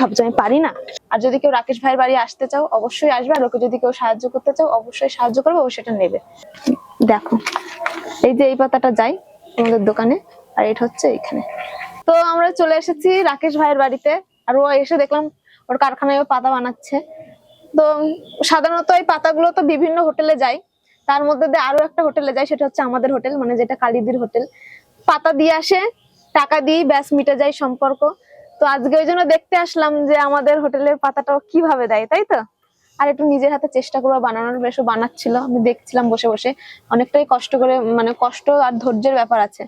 ভাবছ? আমি পারি না? আর যদি কেউ রাকেশ ভাইয়ের বাড়ি আসতে চাও, অবশ্যই আসবে। আর ওকে যদি কেউ সাহায্য করতে চাও, অবশ্যই সাহায্য করবে, ও সেটা নেবে। দেখো, এই যে এই পাতাটা যাই তোমাদের দোকানে, আর এটা হচ্ছে এখানে। তো আমরা চলে এসেছি রাকেশ ভাইয়ের বাড়িতে, আর ও এসে দেখলাম ওর কারখানায় পাতা বানাচ্ছে। তো সাধারণত এই পাতাগুলো তো বিভিন্ন হোটেলে যায় তার মধ্যে দিয়ে আরও একটা হোটেলে যায় সেটা হচ্ছে আমাদের হোটেল মানে যেটা কালিদির হোটেল। পাতা দিয়ে আসে, টাকা দিয়ে ব্যাস মিটে যায় সম্পর্ক। তো আজকে ওই জন্য দেখতে আসলাম যে আমাদের হোটেলের পাতাটাও কীভাবে দেয় তাই তো? আর একটু নিজের হাতে চেষ্টা করব বানানোর বেশও বানাচ্ছিল। আমি দেখছিলাম বসে বসে। অনেকটাই কষ্ট করে মানে কষ্ট আর ধৈর্যের ব্যাপার আছে।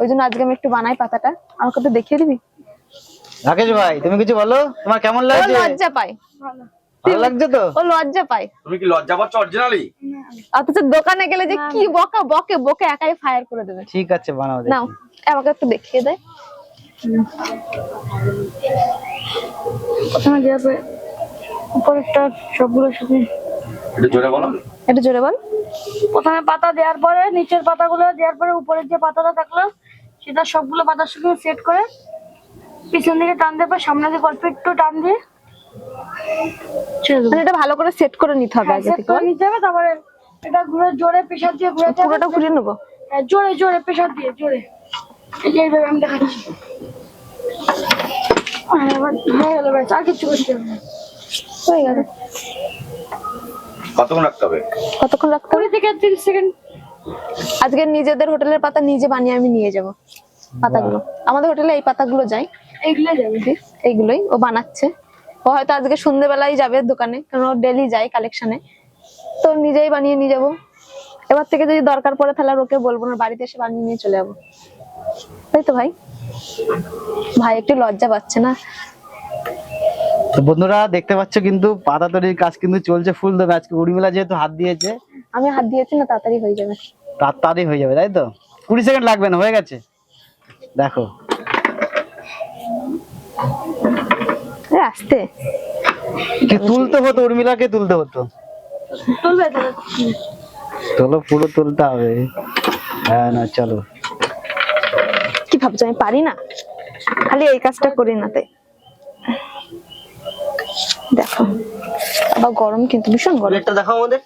ওই জন্য আজকে আমি একটু বানাই পাতাটা। আমাকে তো দেখিয়ে দিবি? রাকেশ ভাই তুমি কিছু বলো? তোমার কেমন লাগছে? লজ্জা পাই ভালো লাগছে তো? ও লজ্জা পায়। তুমি কি লজ্জা পাচ্ছ অরিজিনালি অথচ দোকানে গেলে যে কি বকা বকে বকে একাই ফায়ার করে দেবে। ঠিক আছে বানাও নাও আমাকে একটু দেখিয়ে দেয় প্রথমে পরে উপরেরটা সবগুলো শুকিয়ে একটু জোরে বলো। একটু জোরে বল। প্রথমে পাতা দেওয়ার পরে নিচের পাতাগুলো দেওয়ার পরে উপরের যে পাতাটা থাকল সেটা সবগুলো পাতার সঙ্গে সেট করে পিছন দিকে টান দেওয়ার পর সামনে দিকে অল্প একটু টান দিয়ে। মানে এটা ভালো করে সেট করে নিতে হবে আগে সেট থেকে করে নিতে হবে তারপরে এটা ঘুরে জোরে প্রেশার দিয়ে ঘুরে পুরোটা ঘুরিয়ে নেব। জোরে জোরে প্রেশার দিয়ে জোরে। এই এইভাবে আমি দেখাচ্ছি। আর এবার হয়ে ব্যাস কিছু করতে হবে হয়ে গেল। কতক্ষণ রাখতে হবে? কতক্ষণ রাখতে হবে? থেকে তিরিশ সেকেন্ড। আজকে নিজেদের হোটেলের পাতা নিজে বানিয়ে আমি নিয়ে যাব পাতাগুলো। আমাদের হোটেলে এই পাতাগুলো যায়। এইগুলো যাবে এইগুলোই ও বানাচ্ছে। ও হয়তো আজকে সন্ধ্যেবেলায় যাবে দোকানে কারণ ও ডেলি যায় কালেকশনে তো নিজেই বানিয়ে নিয়ে যাব। এবার থেকে যদি দরকার পড়ে তাহলে ওকে বলব না বাড়িতে এসে বানিয়ে নিয়ে চলে যাব। তাই তো ভাই? ভাই একটু লজ্জা পাচ্ছে না? তো বন্ধুরা দেখতে পাচ্ছ কিন্তু পাতা তৈরির কাজ কিন্তু চলছে ফুল দেবে আজকে উর্মিলা যেহেতু হাত দিয়েছে আমি হাত দিয়েছি না তাড়াতাড়ি হয়ে যাবে। তাড়াতাড়ি হয়ে যাবে তাই তো? কুড়ি সেকেন্ড লাগবে না হয়ে গেছে। দেখো। আস্তে। কি তুলতে হতো উর্মিলাকে তুলতে হতো? তুলবে পুরো তুলতে হবে। হ্যাঁ না চলো। কি ভাবছ আমি পারি না? খালি এই কাজটা করি না তাই। দেখো। আবার গরম কিন্তু ভীষণ গরম। প্লেটটা দেখো আমাদের।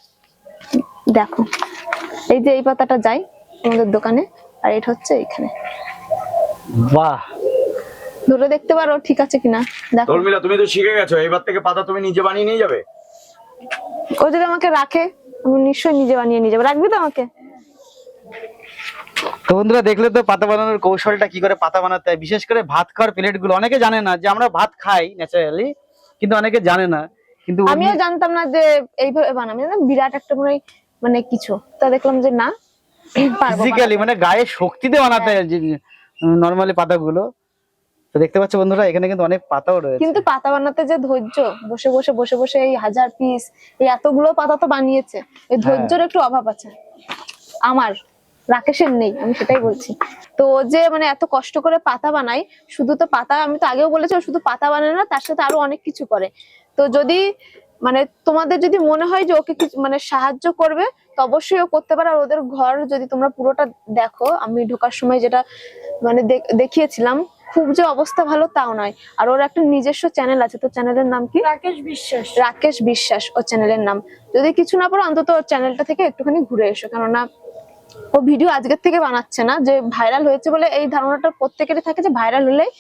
দেখো। এই যে এই পাতাটা যাই তোমাদের দোকানে আর এটা হচ্ছে এখানে বাহ। ধরে দেখতে পারো ঠিক আছে কিনা। দেখো। তর্মিলা তুমি তো শিখে গেছো এবার থেকে পাতা তুমি নিজে বানিয়ে নিয়ে যাবে? ও যদি আমাকে রাখে আমি নিশ্চয়ই নিজে বানিয়ে নিয়ে যাব। রাখবি তো আমাকে? তো বন্ধুরা দেখলে তো পাতা বানানোর কৌশলটা কি করে পাতা বানাতে হয়? বিশেষ করে ভাত খাওয়ার প্লেটগুলো। অনেকে জানে না যে আমরা ভাত খাই ন্যাচারালি কিন্তু অনেকে জানে না। কিন্তু আমিও জানতাম না যে এইভাবে বানাবো। জানো, বিরাট একটা মনে হয় মানে কিছু। তা দেখলাম যে না ফিজিক্যালি মানে গায়ে শক্তিতে বানাতে হয় নর্মালি পাতাগুলো। তো দেখতে পাচ্ছ বন্ধুরা এখানে কিন্তু অনেক পাতাও রয়েছে। কিন্তু পাতা বানাতে যে ধৈর্য বসে বসে বসে বসে এই হাজার পিস এই এতগুলো পাতা তো বানিয়েছে। এই ধৈর্যের একটু অভাব আছে। আমার। রাকেশের নেই আমি সেটাই বলছি। তো ও যে মানে এত কষ্ট করে পাতা বানায় শুধু তো পাতা আমি তো আগেও বলেছি ও শুধু পাতা বানায় না তার সাথে আরও অনেক কিছু করে। তো যদি মানে তোমাদের যদি মনে হয় যে ওকে কিছু মানে সাহায্য করবে তো অবশ্যই ও করতে পারে। আর ওদের ঘর যদি তোমরা পুরোটা দেখো আমি ঢোকার সময় যেটা মানে দেখ- দেখিয়েছিলাম খুব যে অবস্থা ভালো তাও নয়। আর ওর একটা নিজস্ব চ্যানেল আছে তো চ্যানেলের নাম কি? রাকেশ বিশ্বাস। রাকেশ বিশ্বাস ওর চ্যানেলের নাম। যদি কিছু না পারো অন্তত ওর চ্যানেলটা থেকে একটুখানি ঘুরে এসো। কেননা ও ভিডিও আজকের থেকে বানাচ্ছে না, যে ভাইরাল হয়েছে বলে এই ধারণাটা প্রত্যেকেরই থাকে যে ভাইরাল হলেই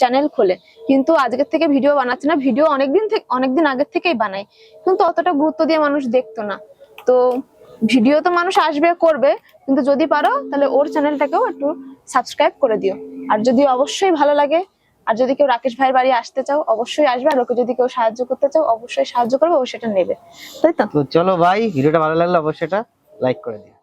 চ্যানেল খোলে। কিন্তু আজকের থেকে ভিডিও বানাচ্ছে না ভিডিও অনেকদিন থেকে অনেকদিন আগের থেকেই বানায়। কিন্তু অতটা গুরুত্ব দিয়ে মানুষ দেখতো না। তো ভিডিও তো মানুষ আসবে, করবে, কিন্তু যদি পারো, তাহলে ওর চ্যানেলটাকেও একটু সাবস্ক্রাইব করে দিও। আর যদি অবশ্যই ভালো লাগে, আর যদি কেউ রাকেশ ভাইয়ের বাড়ি আসতে চাও, অবশ্যই আসবে। আর ওকে যদি কেউ সাহায্য করতে চাও, অবশ্যই সাহায্য করবে, ও সেটা নেবে। তাই তো? চলো ভাই ভিডিওটা ভালো লাগলে অবশ্যই এটা লাইক করে দিও।